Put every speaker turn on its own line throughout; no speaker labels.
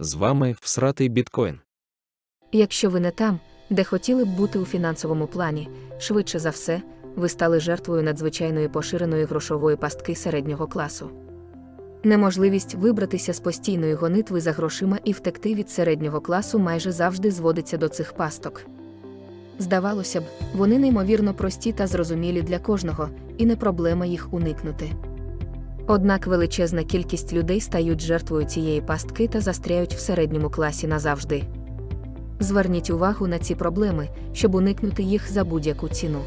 З вами всратий біткоін.
Якщо ви не там, де хотіли б бути у фінансовому плані, швидше за все, ви стали жертвою надзвичайної поширеної грошової пастки середнього класу. Неможливість вибратися з постійної гонитви за грошима і втекти від середнього класу майже завжди зводиться до цих пасток. Здавалося б, вони неймовірно прості та зрозумілі для кожного, і не проблема їх уникнути. Однак величезна кількість людей стають жертвою цієї пастки та застряють в середньому класі назавжди. Зверніть увагу на ці проблеми, щоб уникнути їх за будь-яку ціну.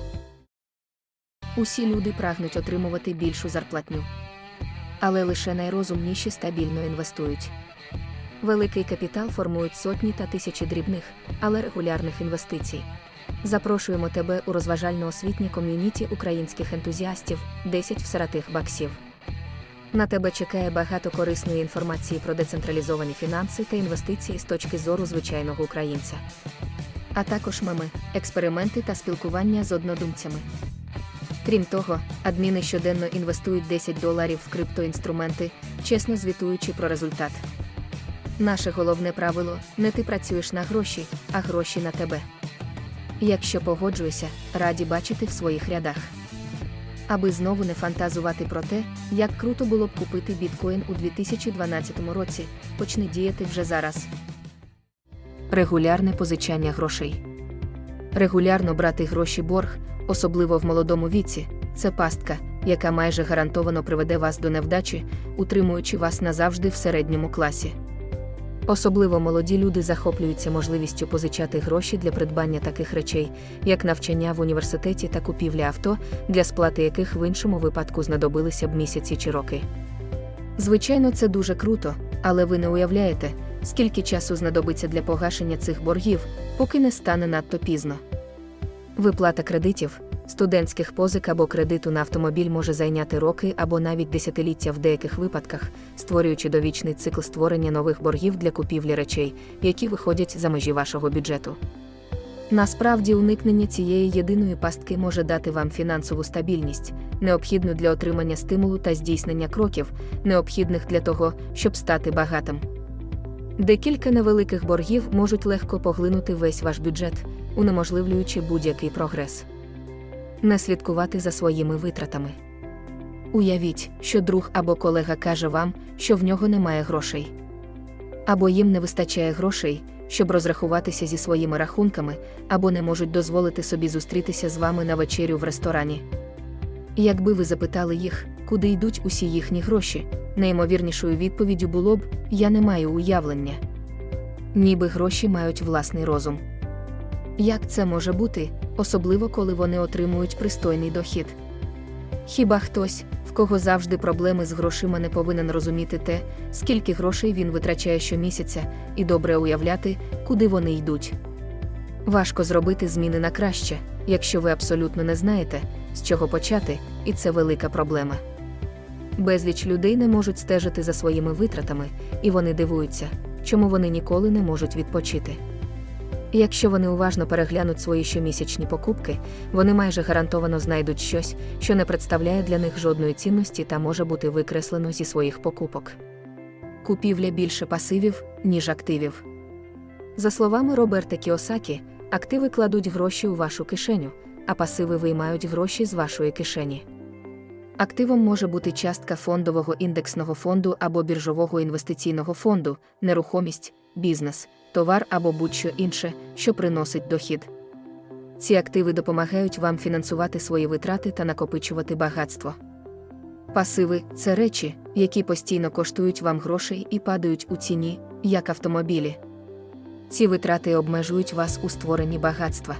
Усі люди прагнуть отримувати більшу зарплатню. Але лише найрозумніші стабільно інвестують. Великий капітал формують сотні та тисячі дрібних, але регулярних інвестицій. Запрошуємо тебе у розважально-освітнє ком'юніті українських ентузіастів 10 всаратих баксів. На тебе чекає багато корисної інформації про децентралізовані фінанси та інвестиції з точки зору звичайного українця. А також меми, експерименти та спілкування з однодумцями. Крім того, адміни щоденно інвестують 10 доларів в криптоінструменти, чесно звітуючи про результат. Наше головне правило не ти працюєш на гроші, а гроші на тебе. Якщо погоджуєшся, раді бачити в своїх рядах. Аби знову не фантазувати про те, як круто було б купити біткоін у 2012 році, почни діяти вже зараз. Регулярне позичання грошей. Регулярно брати гроші борг, особливо в молодому віці, це пастка, яка майже гарантовано приведе вас до невдачі, утримуючи вас назавжди в середньому класі. Особливо молоді люди захоплюються можливістю позичати гроші для придбання таких речей, як навчання в університеті та купівля авто, для сплати яких в іншому випадку знадобилися б місяці чи роки. Звичайно, це дуже круто, але ви не уявляєте, скільки часу знадобиться для погашення цих боргів, поки не стане надто пізно. Виплата кредитів, студентських позик або кредиту на автомобіль може зайняти роки або навіть десятиліття в деяких випадках, створюючи довічний цикл створення нових боргів для купівлі речей, які виходять за межі вашого бюджету. Насправді, уникнення цієї єдиної пастки може дати вам фінансову стабільність, необхідну для отримання стимулу та здійснення кроків, необхідних для того, щоб стати багатим. Декілька невеликих боргів можуть легко поглинути весь ваш бюджет, унеможливлюючи будь-який прогрес. Не слідкувати за своїми витратами. Уявіть, що друг або колега каже вам, що в нього немає грошей. Або їм не вистачає грошей, щоб розрахуватися зі своїми рахунками, або не можуть дозволити собі зустрітися з вами на вечерю в ресторані. Якби ви запитали їх, куди йдуть усі їхні гроші, найімовірнішою відповіддю було б Я не маю уявлення. Ніби гроші мають власний розум. Як це може бути, особливо коли вони отримують пристойний дохід? Хіба хтось, в кого завжди проблеми з грошима, не повинен розуміти те, скільки грошей він витрачає щомісяця, і добре уявляти, куди вони йдуть? Важко зробити зміни на краще, якщо ви абсолютно не знаєте, з чого почати, і це велика проблема. Безліч людей не можуть стежити за своїми витратами, і вони дивуються, чому вони ніколи не можуть відпочити. Якщо вони уважно переглянуть свої щомісячні покупки, вони майже гарантовано знайдуть щось, що не представляє для них жодної цінності та може бути викреслено зі своїх покупок. Купівля більше пасивів, ніж активів. За словами Роберта Кіосакі, активи кладуть гроші у вашу кишеню, а пасиви виймають гроші з вашої кишені. Активом може бути частка фондового індексного фонду або біржового інвестиційного фонду, нерухомість, бізнес, товар або будь-що інше, що приносить дохід. Ці активи допомагають вам фінансувати свої витрати та накопичувати багатство. Пасиви це речі, які постійно коштують вам грошей і падають у ціні, як автомобілі. Ці витрати обмежують вас у створенні багатства.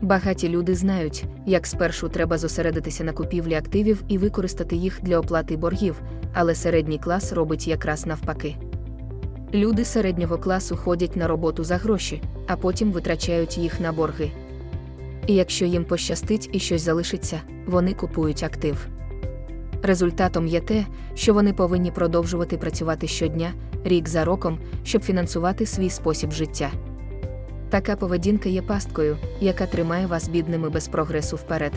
Багаті люди знають, як спершу треба зосередитися на купівлі активів і використати їх для оплати боргів, але середній клас робить якраз навпаки. Люди середнього класу ходять на роботу за гроші, а потім витрачають їх на борги. І якщо їм пощастить і щось залишиться, вони купують актив. Результатом є те, що вони повинні продовжувати працювати щодня, рік за роком, щоб фінансувати свій спосіб життя. Така поведінка є пасткою, яка тримає вас бідними без прогресу вперед.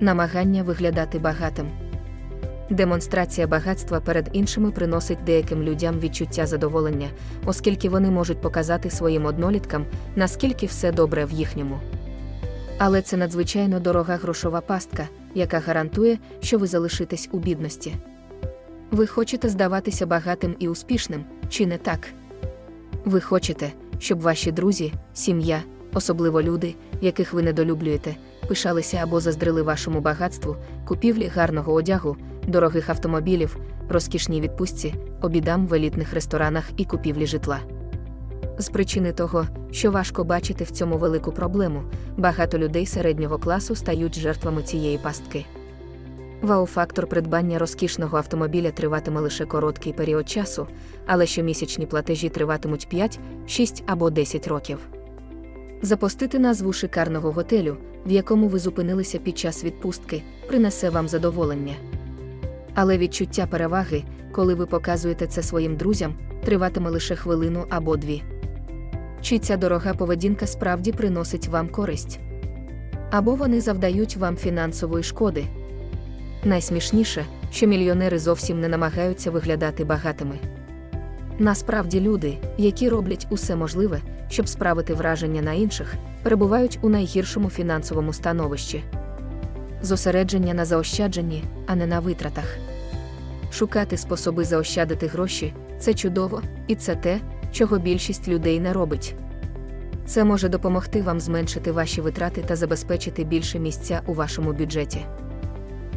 Намагання виглядати багатим. Демонстрація багатства перед іншими приносить деяким людям відчуття задоволення, оскільки вони можуть показати своїм одноліткам, наскільки все добре в їхньому. Але це надзвичайно дорога грошова пастка, яка гарантує, що ви залишитесь у бідності. Ви хочете здаватися багатим і успішним, чи не так? Ви хочете, щоб ваші друзі, сім'я, особливо люди, яких ви недолюблюєте, пишалися або заздрили вашому багатству, купівлі гарного одягу, дорогих автомобілів, розкішній відпустці, обідам в елітних ресторанах і купівлі житла. З причини того, що важко бачити в цьому велику проблему, багато людей середнього класу стають жертвами цієї пастки. Вау-фактор придбання розкішного автомобіля триватиме лише короткий період часу, але щомісячні платежі триватимуть 5, 6 або 10 років. Запостити назву шикарного готелю, в якому ви зупинилися під час відпустки, принесе вам задоволення. Але відчуття переваги, коли ви показуєте це своїм друзям, триватиме лише хвилину або дві. Чи ця дорога поведінка справді приносить вам користь? Або вони завдають вам фінансової шкоди. Найсмішніше, що мільйонери зовсім не намагаються виглядати багатими. Насправді люди, які роблять усе можливе, щоб справити враження на інших, перебувають у найгіршому фінансовому становищі. Зосередження на заощадженні, а не на витратах. Шукати способи заощадити гроші це чудово, і це те, чого більшість людей не робить. Це може допомогти вам зменшити ваші витрати та забезпечити більше місця у вашому бюджеті.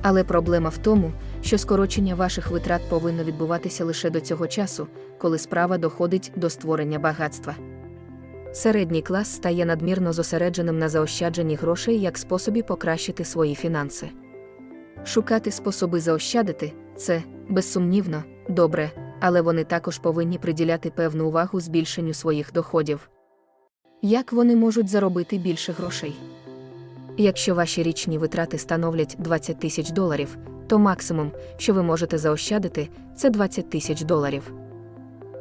Але проблема в тому, що скорочення ваших витрат повинно відбуватися лише до цього часу, коли справа доходить до створення багатства. Середній клас стає надмірно зосередженим на заощадженні грошей як способі покращити свої фінанси. Шукати способи заощадити це, безсумнівно, добре, але вони також повинні приділяти певну увагу збільшенню своїх доходів. Як вони можуть заробити більше грошей? Якщо ваші річні витрати становлять 20 тисяч доларів, то максимум, що ви можете заощадити, це 20 тисяч доларів.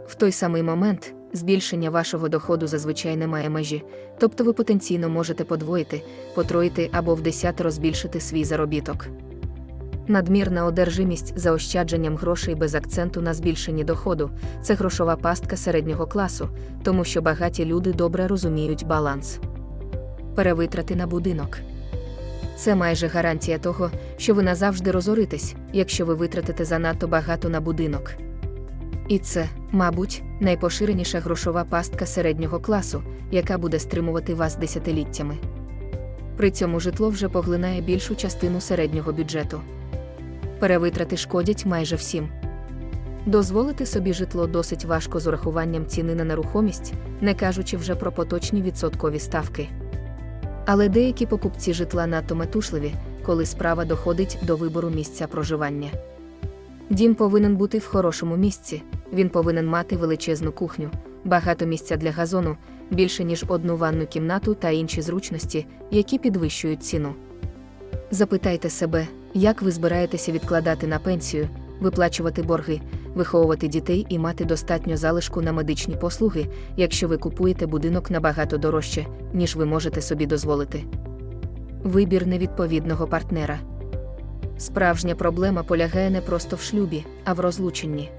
В той самий момент збільшення вашого доходу зазвичай не має межі, тобто ви потенційно можете подвоїти, потроїти або в десятеро збільшити свій заробіток. Надмірна одержимість заощадженням грошей без акценту на збільшенні доходу це грошова пастка середнього класу, тому що багаті люди добре розуміють баланс. Перевитрати на будинок. Це майже гарантія того, що ви назавжди розоритесь, якщо ви витратите занадто багато на будинок. І це, мабуть, найпоширеніша грошова пастка середнього класу, яка буде стримувати вас десятиліттями. При цьому житло вже поглинає більшу частину середнього бюджету. Перевитрати шкодять майже всім. Дозволити собі житло досить важко з урахуванням ціни на нерухомість, не кажучи вже про поточні відсоткові ставки. Але деякі покупці житла надто метушливі, коли справа доходить до вибору місця проживання. Дім повинен бути в хорошому місці, він повинен мати величезну кухню, багато місця для газону, більше ніж одну ванну кімнату та інші зручності, які підвищують ціну. Запитайте себе, як ви збираєтеся відкладати на пенсію, виплачувати борги, виховувати дітей і мати достатньо залишку на медичні послуги, якщо ви купуєте будинок набагато дорожче, ніж ви можете собі дозволити. Вибір невідповідного партнера. Справжня проблема полягає не просто в шлюбі, а в розлученні.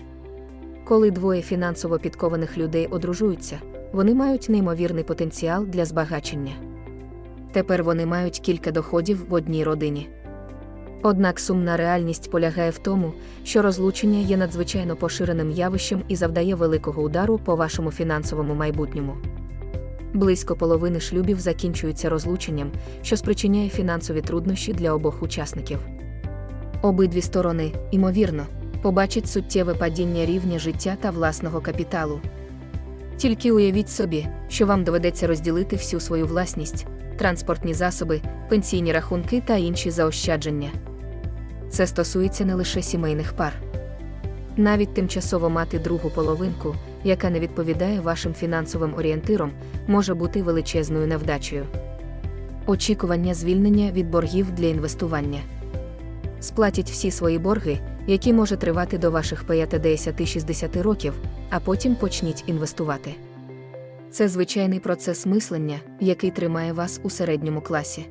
Коли двоє фінансово підкованих людей одружуються, вони мають неймовірний потенціал для збагачення. Тепер вони мають кілька доходів в одній родині. Однак сумна реальність полягає в тому, що розлучення є надзвичайно поширеним явищем і завдає великого удару по вашому фінансовому майбутньому. Близько половини шлюбів закінчуються розлученням, що спричиняє фінансові труднощі для обох учасників. Обидві сторони, ймовірно, побачать суттєве падіння рівня життя та власного капіталу. Тільки уявіть собі, що вам доведеться розділити всю свою власність, транспортні засоби, пенсійні рахунки та інші заощадження. Це стосується не лише сімейних пар. Навіть тимчасово мати другу половинку, яка не відповідає вашим фінансовим орієнтирам, може бути величезною невдачею. Очікування звільнення від боргів для інвестування. Сплатіть всі свої борги, які може тривати до ваших 50-60 років, а потім почніть інвестувати. Це звичайний процес мислення, який тримає вас у середньому класі.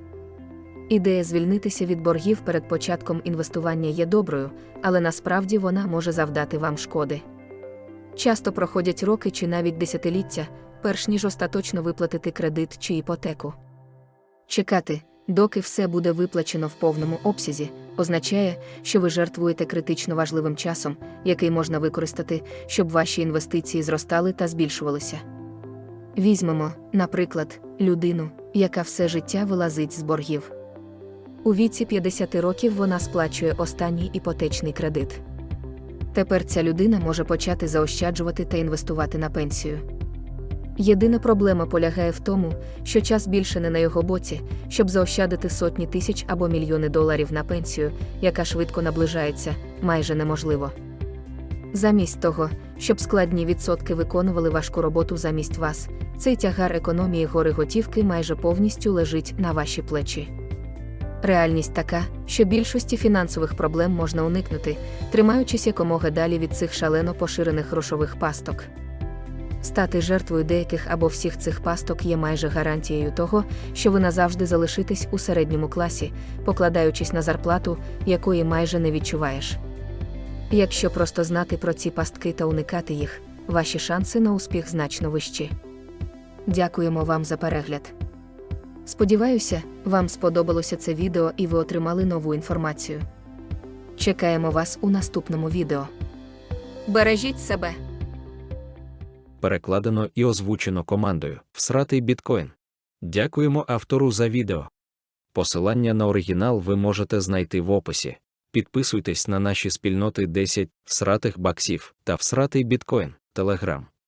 Ідея звільнитися від боргів перед початком інвестування є доброю, але насправді вона може завдати вам шкоди. Часто проходять роки чи навіть десятиліття, перш ніж остаточно виплатити кредит чи іпотеку. Чекати, доки все буде виплачено в повному обсязі, означає, що ви жертвуєте критично важливим часом, який можна використати, щоб ваші інвестиції зростали та збільшувалися. Візьмемо, наприклад, людину, яка все життя вилазить з боргів. У віці 50 років вона сплачує останній іпотечний кредит. Тепер ця людина може почати заощаджувати та інвестувати на пенсію. Єдина проблема полягає в тому, що час більше не на його боці, щоб заощадити сотні тисяч або мільйони доларів на пенсію, яка швидко наближається, майже неможливо. Замість того, щоб складні відсотки виконували важку роботу замість вас, цей тягар економії гори готівки майже повністю лежить на ваші плечі. Реальність така, що більшості фінансових проблем можна уникнути, тримаючись якомога далі від цих шалено поширених грошових пасток. Стати жертвою деяких або всіх цих пасток є майже гарантією того, що ви назавжди залишитесь у середньому класі, покладаючись на зарплату, якої майже не відчуваєш. Якщо просто знати про ці пастки та уникати їх, ваші шанси на успіх значно вищі. Дякуємо вам за перегляд. Сподіваюся, вам сподобалося це відео і ви отримали нову інформацію. Чекаємо вас у наступному відео. Бережіть себе!
Перекладено і озвучено командою Всратий біткоін. Дякуємо автору за відео. Посилання на оригінал ви можете знайти в описі. Підписуйтесь на наші спільноти 10 всратих баксів та всратий біткоін, Телеграм.